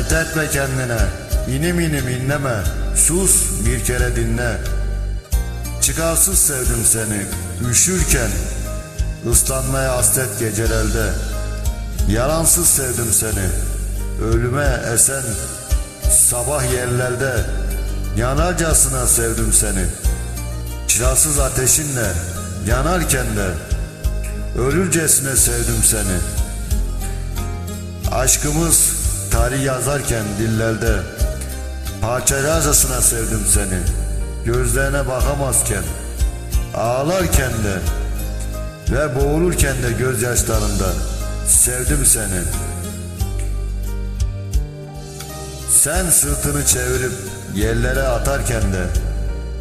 Reddetme kendine. İnim inim inleme. Sus bir kere dinle. Çıkarsız sevdim seni Üşürken. Islanmaya hasret gecelerde. Yalansız sevdim seni Ölüme esen. Sabah yerlerde Yanarcasına sevdim seni. Çırasız ateşinle Yanarken de Ölürcesine sevdim seni. Aşkımız tarih yazarken dillerde Parçalarcasına sevdim seni. Gözlerine bakamazken Ağlarken de Ve boğulurken de gözyaşlarında Sevdim seni. Sen sırtını çevirip yerlere atarken de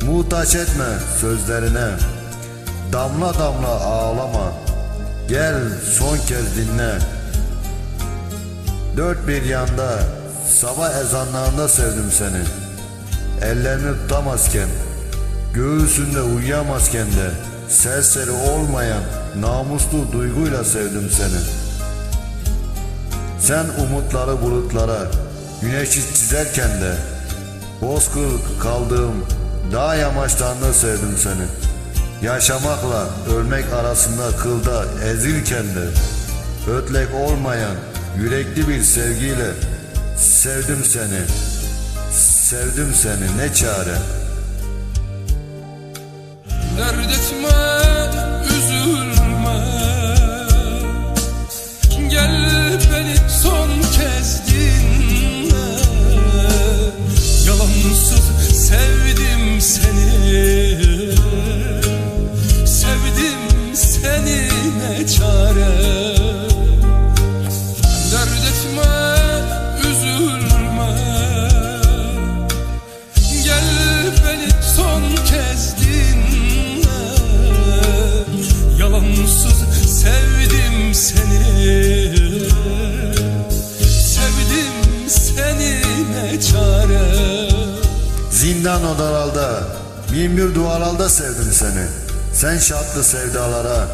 Muhtaç etme sözlerine. Damla damla ağlama. Gel son kez dinle Dört bir yanda sabah ezanlarında sevdim seni. Ellerini tutamazken Göğsünde uyuyamazken de Serseri olmayan namuslu duyguyla sevdim seni. Sen umutları bulutlara Güneşi çizerken de Bozkır kaldığım dağ yamaçlarında sevdim seni. Yaşamakla ölmek arasında kılda ezilken de Ötlek olmayan yürekli bir sevgiyle Sevdim seni. Sevdim seni ne çare. Dert etme, üzülme. Gel beni son kez dinle. Yalansız Zindan odalarda Bin bir duvaralda sevdim seni. Sen şartlı sevdalara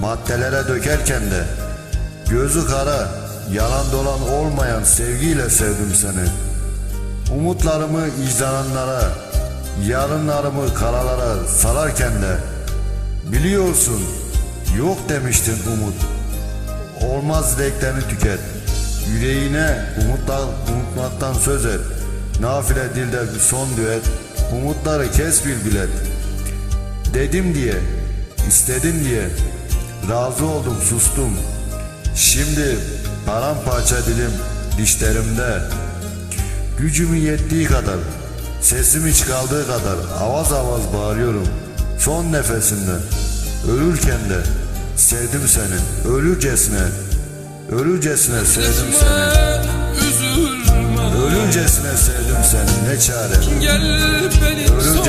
Maddelere dökerken de Gözü kara Yalan dolan olmayan sevgiyle sevdim seni. Umutlarımı icdanlara Yarınlarımı karalara sararken de Biliyorsun Yok demiştin umut. Olmaz dileklerini tüket Yüreğine umutlar, umutmaktan söz et Nafile dilde bir son düet Umutları kes bir bilet. Dedim diye istedim diye Razı oldum sustum. Şimdi paramparça dilim dişlerimde. Gücümün yettiği kadar Sesimin çıkardığı kadar Avaz avaz bağırıyorum. Son nefesimde Ölürken de Sevdim seni Ölürcesine Ölürcesine sevdim seni üzülme Ölürcesine sevdim seni ne çare? Gel beni son